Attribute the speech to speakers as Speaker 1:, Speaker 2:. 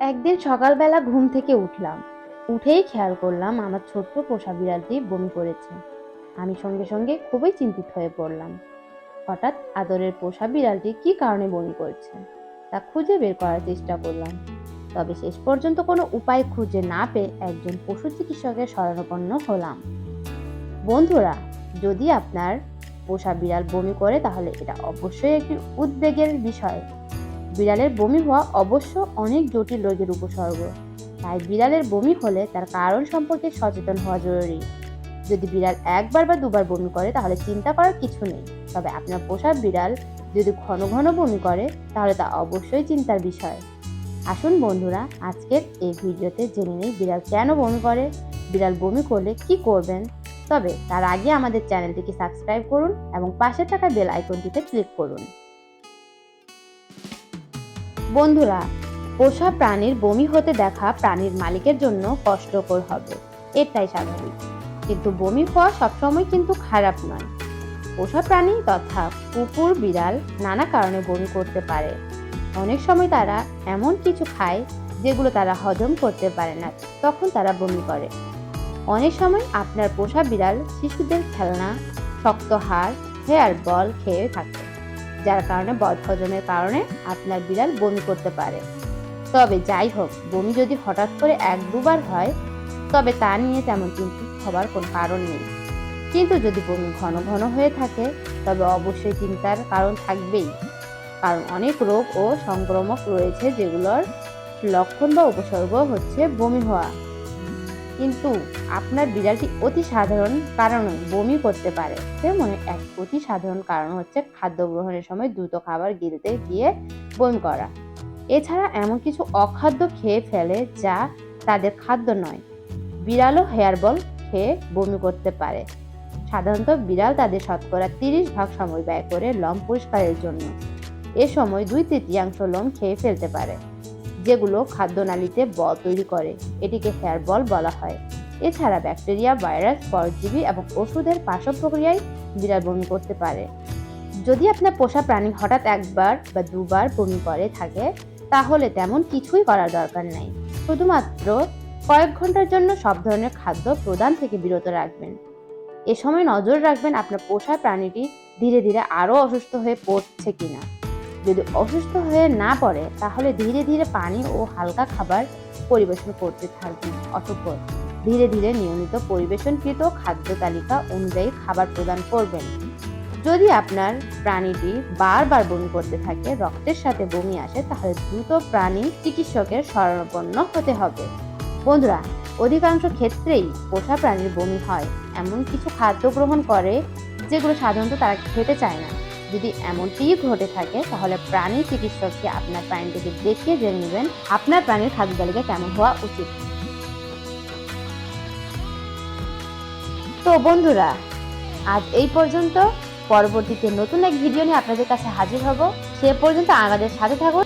Speaker 1: একদিন সকালবেলা ঘুম থেকে উঠলাম। উঠেই খেয়াল করলাম আমার ছোট্ট পোষা বিড়ালটি বমি করেছে। আমি সঙ্গে সঙ্গে খুবই চিন্তিত হয়ে পড়লাম। হঠাৎ আদরের পোষা বিড়ালটি কি কারণে বমি করছে, তা খুঁজে বের করার চেষ্টা করলাম। তবে শেষ পর্যন্ত কোনো উপায় খুঁজে না পেয়ে একজন পশু চিকিৎসকের শরণাপন্ন হলাম। বন্ধুরা, যদি আপনার পোষা বিড়াল বমি করে, তাহলে এটা অবশ্যই একটি উদ্বেগের বিষয়। বিড়ালের বমি হওয়া অবশ্য অনেক জটিল রোগের উপসর্গ। তাই বিড়ালের বমি হলে তার কারণ সম্পর্কে সচেতন হওয়া জরুরি। যদি বিড়াল একবার বা দুবার বমি করে, তাহলে চিন্তা করার কিছু নেই। তবে আপনার পোষা বিড়াল যদি ঘন ঘন বমি করে, তাহলে তা অবশ্যই চিন্তার বিষয়। আসুন বন্ধুরা, আজকের এই ভিডিওতে জেনে নেই বিড়াল কেন বমি করে, বিড়াল বমি করলে কি করবেন। তবে তার আগে আমাদের চ্যানেলটিকে সাবস্ক্রাইব করুন এবং পাশে থাকা বেল আইকনটিতে ক্লিক করুন। বন্ধুরা, পোষা প্রাণীর বমি হতে দেখা প্রাণীর মালিকের জন্য কষ্টকর হবে, এটাই স্বাভাবিক। কিন্তু বমি হওয়া সবসময় কিন্তু খারাপ নয়। পোষা প্রাণী তথা কুকুর, বিড়াল নানা কারণে বমি করতে পারে। অনেক সময় তারা এমন কিছু খায় যেগুলো তারা হজম করতে পারে না, তখন তারা বমি করে। অনেক সময় আপনার পোষা বিড়াল শিশুদের খেলনা, শক্ত হাড় হেয়ার বল খেয়ে থাকে। যার কারণে বদহজমের কারণে আপনার বিড়াল বমি করতে পারে। তবে যাই হোক, বমি যদি হঠাৎ করে এক দুবার হয়, তবে তা নিয়ে তেমন চিন্তিত হবার কোনো কারণ নেই। কিন্তু যদি বমি ঘন ঘন হয়ে থাকে, তবে অবশ্যই চিন্তার কারণ থাকবেই। কারণ অনেক রোগ ও সংক্রমক রয়েছে যেগুলোর লক্ষণ বা উপসর্গ হচ্ছে বমি হওয়া। কিন্তু আপনার বিড়ালটি অতি সাধারণ কারণে বমি করতে পারে। যেমন এক অতি সাধারণ কারণ হচ্ছে খাদ্য গ্রহণের সময় দ্রুত খাবার গিলতে গিয়ে বমি করা। এছাড়া এমন কিছু অখাদ্য খেয়ে ফেলে যা তাদের খাদ্য নয়, বিড়ালও হেয়ারবল খেয়ে বমি করতে পারে। সাধারণত বিড়াল তাদের শতকরা তিরিশ ভাগ সময় ব্যয় করে লোম পরিষ্কারের জন্য। এ সময় দুই তৃতীয়াংশ লোম খেয়ে ফেলতে পারে। যেগুলো খাদ্যনালীতে বল তৈরি করে, এটিকে হেয়ার বল বলা হয়। এছাড়া ব্যাকটেরিয়া, ভাইরাস, পরজীবী এবং ওষুধের পার্শ্ব প্রক্রিয়ায় বিড়াল বমি করতে পারে। যদি আপনার পোষা প্রাণী হঠাৎ একবার বা দুবার বমি করে থাকে, তাহলে তেমন কিছুই করার দরকার নাই। শুধুমাত্র কয়েক ঘণ্টার জন্য সব ধরনের খাদ্য প্রদান থেকে বিরত রাখবেন। এ সময় নজর রাখবেন আপনার পোষা প্রাণীটি ধীরে ধীরে আরও অসুস্থ হয়ে পড়ছে কিনা। যদি অসুস্থ হয়ে না পড়ে, তাহলে ধীরে ধীরে পানি ও হালকা খাবার পরিবেশন করতে থাকবেন। অতঃপর ধীরে ধীরে নিয়মিত পরিবেশনকৃত খাদ্য তালিকা অনুযায়ী খাবার প্রদান করবেন। যদি আপনার প্রাণীটি বারবার বমি করতে থাকে, রক্তের সাথে বমি আসে, তাহলে দ্রুত প্রাণী চিকিৎসকের শরণাপন্ন হতে হবে। বন্ধুরা, অধিকাংশ ক্ষেত্রেই পোষা প্রাণীর বমি হয়। এমন কিছু খাদ্য গ্রহণ করে, যেগুলো সাধারণত তারা খেতে চায় না। যদি এমনটিই ঘটে থাকে, তাহলে প্রাণী চিকিৎসককে আপনার প্রাণীটিকে দেখিয়ে জেনে নেবেন আপনার প্রাণীর খাদ্য তালিকা কেমন হওয়া উচিত। তো বন্ধুরা, আজ এই পর্যন্ত। পরবর্তীতে নতুন এক ভিডিও নিয়ে আপনাদের কাছে হাজির হব। সে পর্যন্ত আমাদের সাথে থাকুন।